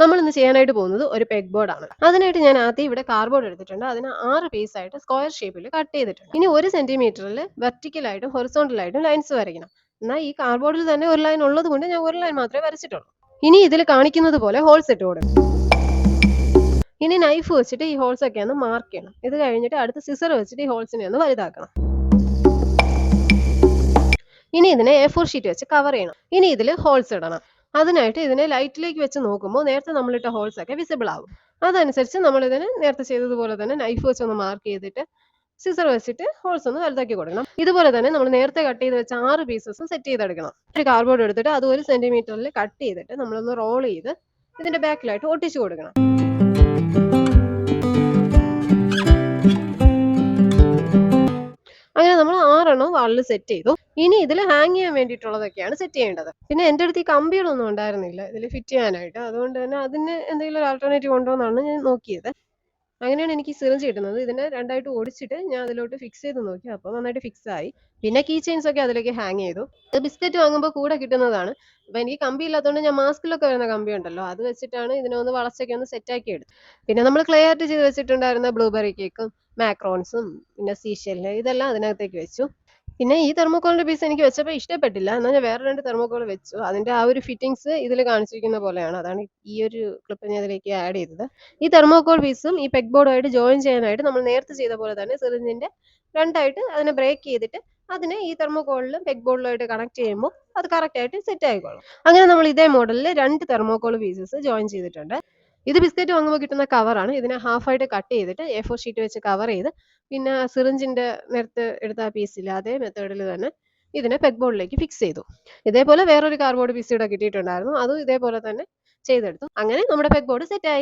നമ്മൾ ഇന്ന് ചെയ്യാനായിട്ട് പോകുന്നത് ഒരു പെഗ് ബോർഡ് ആണ്. അതിനായിട്ട് ഞാൻ ആദ്യം ഇവിടെ കാർബോർഡ് എടുത്തിട്ടുണ്ട്. അതിന് ആറ് പീസ് ആയിട്ട് സ്ക്വയർ ഷേപ്പിൽ കട്ട് ചെയ്തിട്ടുണ്ട്. ഇനി ഒരു സെന്റിമീറ്ററിൽ വെർട്ടിക്കലായിട്ടും ഹൊറിസോണ്ടലായിട്ടും ലൈൻസ് വരയ്ക്കണം. എന്നാൽ ഈ കാർബോർഡിൽ തന്നെ ഒരു ലൈൻ ഉള്ളത് കൊണ്ട് ഞാൻ ഒരു ലൈൻ മാത്രമേ വരച്ചിട്ടുള്ളൂ. ഇനി ഇതിൽ കാണിക്കുന്നത് പോലെ ഹോൾസ് ഇട്ട് കൊടുക്കും ഇനി നൈഫ് വെച്ചിട്ട് ഈ ഹോൾസ് ഒക്കെ ഒന്ന് മാർക്ക് ചെയ്യണം. ഇത് കഴിഞ്ഞിട്ട് അടുത്ത സിസർ വെച്ചിട്ട് ഈ ഹോൾസിനെ ഒന്ന് വലുതാക്കണം. ഇനി ഇതിനെ എ ഫോർ ഷീറ്റ് വെച്ച് കവർ ചെയ്യണം. ഇനി ഇതിൽ ഹോൾസ് ഇടണം. അതിനായിട്ട് ഇതിനെ ലൈറ്റിലേക്ക് വെച്ച് നോക്കുമ്പോൾ നേരത്തെ നമ്മളിട്ട ഹോൾസ് ഒക്കെ വിസിബിൾ ആവും. അതനുസരിച്ച് നമ്മൾ ഇതിനെ നേരത്തെ ചെയ്തതുപോലെ തന്നെ നൈഫ് വെച്ച് ഒന്ന് മാർക്ക് ചെയ്തിട്ട് സിസർ വെച്ചിട്ട് ഹോൾസ് ഒന്ന് വലുതാക്കി കൊടുക്കണം. ഇതുപോലെ തന്നെ നമ്മൾ നേരത്തെ കട്ട് ചെയ്ത് വെച്ച ആറ് പീസസും സെറ്റ് ചെയ്തെടുക്കണം. ഒരു കാർഡ്ബോർഡ് എടുത്തിട്ട് അത് ഒരു സെന്റിമീറ്ററിൽ കട്ട് ചെയ്തിട്ട് നമ്മളൊന്ന് റോൾ ചെയ്ത് ഇതിന്റെ ബാക്കിലായിട്ട് ഒട്ടിച്ചു കൊടുക്കണം. വാളിൽ സെറ്റ് ചെയ്തു. ഇനി ഇതിൽ ഹാങ് ചെയ്യാൻ വേണ്ടിയിട്ടുള്ളതൊക്കെയാണ് സെറ്റ് ചെയ്യേണ്ടത്. പിന്നെ എന്റെ അടുത്ത് ഈ കമ്പികളൊന്നും ഉണ്ടായിരുന്നില്ല. ഇതിൽ ഫിറ്റ് ചെയ്യാനായിട്ട്. അതുകൊണ്ട് തന്നെ അതിന് എന്തെങ്കിലും ഒരു ആൾട്ടർനേറ്റീവ് ഉണ്ടോ എന്നാണ് ഞാൻ നോക്കിയത്. അങ്ങനെയാണ് എനിക്ക് സിറിഞ്ച് കിട്ടുന്നത്. ഇതിനെ രണ്ടായിട്ട് ഓടിച്ചിട്ട് ഞാൻ അതിലോട്ട് ഫിക്സ് ചെയ്ത് നോക്കി. അപ്പോൾ നന്നായിട്ട് ഫിക്സ് ആയി. പിന്നെ കീ ചെയിൻസ് ഒക്കെ അതിലേക്ക് ഹാങ് ചെയ്തു. ബിസ്ക്കറ്റ് വാങ്ങുമ്പോൾ കൂടെ കിട്ടുന്നതാണ്. അപ്പൊ എനിക്ക് കമ്പി ഇല്ലാത്തതുകൊണ്ട് ഞാൻ മാസ്കിലൊക്കെ വരുന്ന കമ്പി ഉണ്ടല്ലോ. അത് വെച്ചിട്ടാണ് ഇതിനെ ഒന്ന് വളച്ചൊക്കെ ഒന്ന് സെറ്റ് ആക്കി എടുത്തത്. പിന്നെ നമ്മൾ ക്ലേ ആർട്ട് ചെയ്ത് വെച്ചിട്ടുണ്ടായിരുന്ന ബ്ലൂബെറി കേക്കും മാക്രോൺസും പിന്നെ സീഷെല്ല് ഇതെല്ലാം അതിനകത്തേക്ക് വെച്ചു. പിന്നെ ഈ തെർമോക്കോളിന്റെ പീസ് എനിക്ക് വെച്ചപ്പോൾ ഇഷ്ടപ്പെട്ടില്ല. എന്നാൽ ഞാൻ വേറെ രണ്ട് തെർമോക്കോൾ വെച്ചു. അതിന്റെ ആ ഒരു ഫിറ്റിംഗ്സ് ഇതിൽ കാണിച്ചിരിക്കുന്ന പോലെയാണ്. അതാണ് ഈ ഒരു ക്ലിപ്പ് ഞാൻ ഇതിലേക്ക് ആഡ് ചെയ്തത്. ഈ തെർമോക്കോൾ പീസും ഈ പെഗ് ബോർഡുമായിട്ട് ജോയിൻ ചെയ്യാനായിട്ട് നമ്മൾ നേരത്തെ ചെയ്ത പോലെ തന്നെ സിറിഞ്ചിന്റെ രണ്ടായിട്ട് അതിനെ ബ്രേക്ക് ചെയ്തിട്ട് അതിനെ ഈ തെർമോക്കോളിലും പെഗ് ബോർഡിലുമായിട്ട് കണക്ട് ചെയ്യുമ്പോൾ അത് കറക്റ്റ് ആയിട്ട് സെറ്റ് ആയിക്കോളും. അങ്ങനെ നമ്മൾ ഇതേ മോഡലിൽ രണ്ട് തെർമോക്കോൾ പീസസ് ജോയിൻ ചെയ്തിട്ടുണ്ട്. ഇത് ബിസ്ക്കറ്റ് വാങ്ങുമ്പോൾ കിട്ടുന്ന കവറാണ് ഇതിനെ ഹാഫായിട്ട് കട്ട് ചെയ്തിട്ട് എ ഫോർ ഷീറ്റ് വെച്ച് കവർ ചെയ്ത് പിന്നെ സിറിഞ്ചിന്റെ നേരത്തെ എടുത്ത ആ പീസിൽ അതേ മെത്തേഡിൽ തന്നെ ഇതിനെ പെഗ് ബോർഡിലേക്ക് ഫിക്സ് ചെയ്തു. ഇതേപോലെ വേറൊരു കാർഡ്ബോർഡ് പീസ് ഇവിടെ കിട്ടിയിട്ടുണ്ടായിരുന്നു. അതും ഇതേപോലെ തന്നെ ചെയ്തെടുത്തു. അങ്ങനെ നമ്മുടെ പെഗ് ബോർഡ് സെറ്റായി